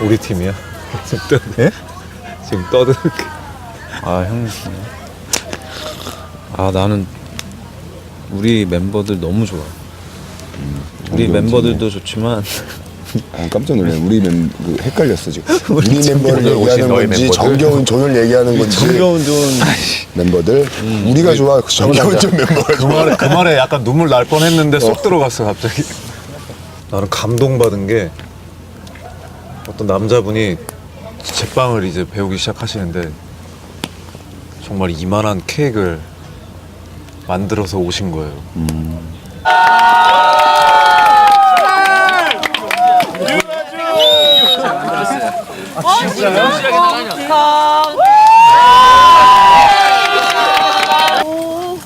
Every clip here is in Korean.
우리 팀이야. 지금 떠, 예? 지금 떠들게. 아, 형. 아, 나는 우리 멤버들 너무 좋아. 우리 어, 멤버들도 좋지만 아, 깜짝 놀래. 우리 멤 그, 헷갈렸어 지금. 우리 멤버를 얘기하는 건지 멤버들. 정겨운 존을 얘기하는 건지 정겨운 좀 멤버들. 우리가 좋아. 그 정겨운 존 멤버가 그 좋아. 말에 그 말에 약간 눈물 날 뻔했는데 쏙 들어갔어 갑자기. 나는 감동받은 게 어떤 남자분이 제빵을 이제 배우기 시작하시는데 정말 이만한 케이크를 만들어서 오신 거예요.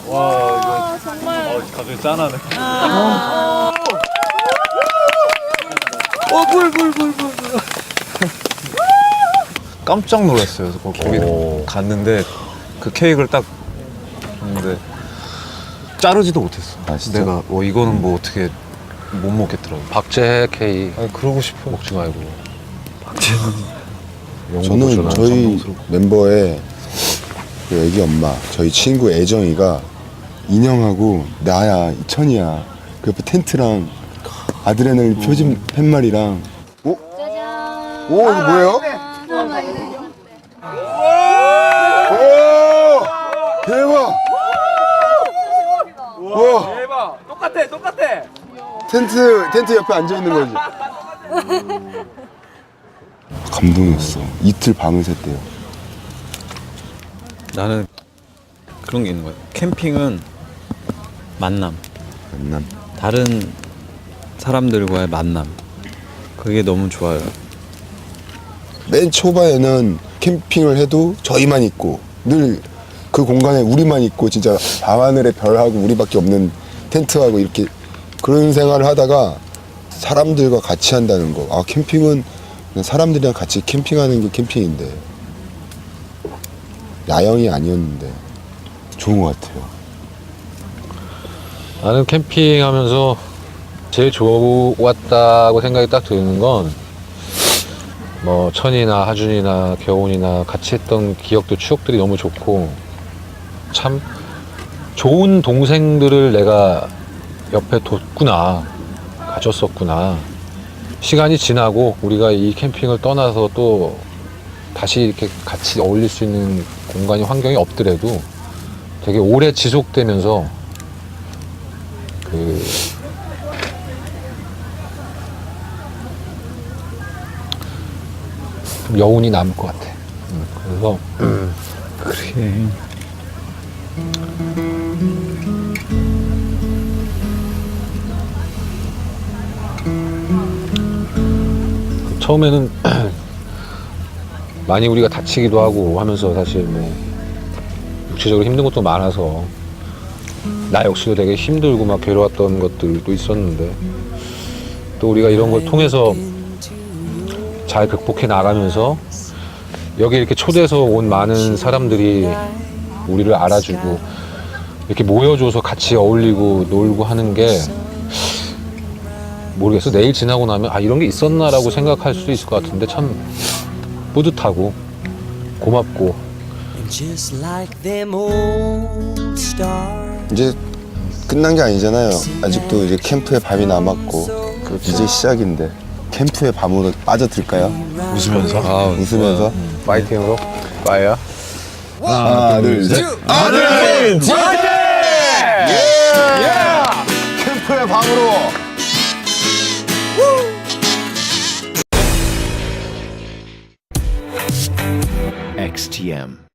어, 갑자기 짠하네. 어, 물, 물, 물, 물, 물. 깜짝 놀랐어요. 거- 거기 갔는데 그 케이크를 딱 했는데 자르지도 못했어. 아, 진짜? 내가 어 이거는 뭐 어떻게 못 먹겠더라고. 박제 K 아니 그러고 싶어. 먹지 말고. 저는 저희 멤버의 그 애기 엄마, 저희 친구 애정이가 인형하고 나야, 이천이야. 그 옆에 텐트랑 아드레날린 표준 팻말이랑. 오? 오, 이거 뭐예요? 오! 대박! 와! 대박. 똑같아, 똑같아. 텐트, 텐트 옆에 앉아 있는 거지. 감동이었어. 이틀 밤을 샜대요. 나는 그런 게 있는 거야. 캠핑은 만남. 만남. 다른 사람들과의 만남. 그게 너무 좋아요. 맨 초반에는 캠핑을 해도 저희만 있고 늘 그 공간에 우리만 있고 진짜 밤하늘에 별하고 우리밖에 없는 텐트하고 이렇게 그런 생활을 하다가 사람들과 같이 한다는 거. 아 캠핑은 사람들이랑 같이 캠핑하는 게 캠핑인데 야영이 아니었는데 좋은 것 같아요. 나는 캠핑하면서 제일 좋았다고 생각이 딱 드는 건 뭐 천이나 하준이나 겨운이나 같이 했던 기억도 추억들이 너무 좋고 참 좋은 동생들을 내가 옆에 뒀구나 가졌었구나. 시간이 지나고 우리가 이 캠핑을 떠나서 또 다시 이렇게 같이 어울릴 수 있는 공간이 환경이 없더라도 되게 오래 지속되면서 그 좀 여운이 남을 것 같아. 음, 그래서 그래. 처음에는 많이 우리가 다치기도 하고 하면서 사실 뭐 육체적으로 힘든 것도 많아서 나 역시도 되게 힘들고 막 괴로웠던 것들도 있었는데 또 우리가 이런 걸 통해서 잘 극복해 나가면서 여기 이렇게 초대해서 온 많은 사람들이 우리를 알아주고 이렇게 모여줘서 같이 어울리고 놀고 하는 게 모르겠어. 내일 지나고 나면 아 이런 게 있었나라고 생각할 수도 있을 것 같은데 참 뿌듯하고 고맙고. 이제 끝난 게 아니잖아요. 아직도 이제 캠프에 밤이 남았고 이제 시작인데 캠프의 밤으로 빠져들까요? 웃으면서. 아, 웃으면서 파이팅으로 빠야. 하나, 둘, 셋. 아드레날린 파이팅! 예! 캠프의 밤으로. XTM.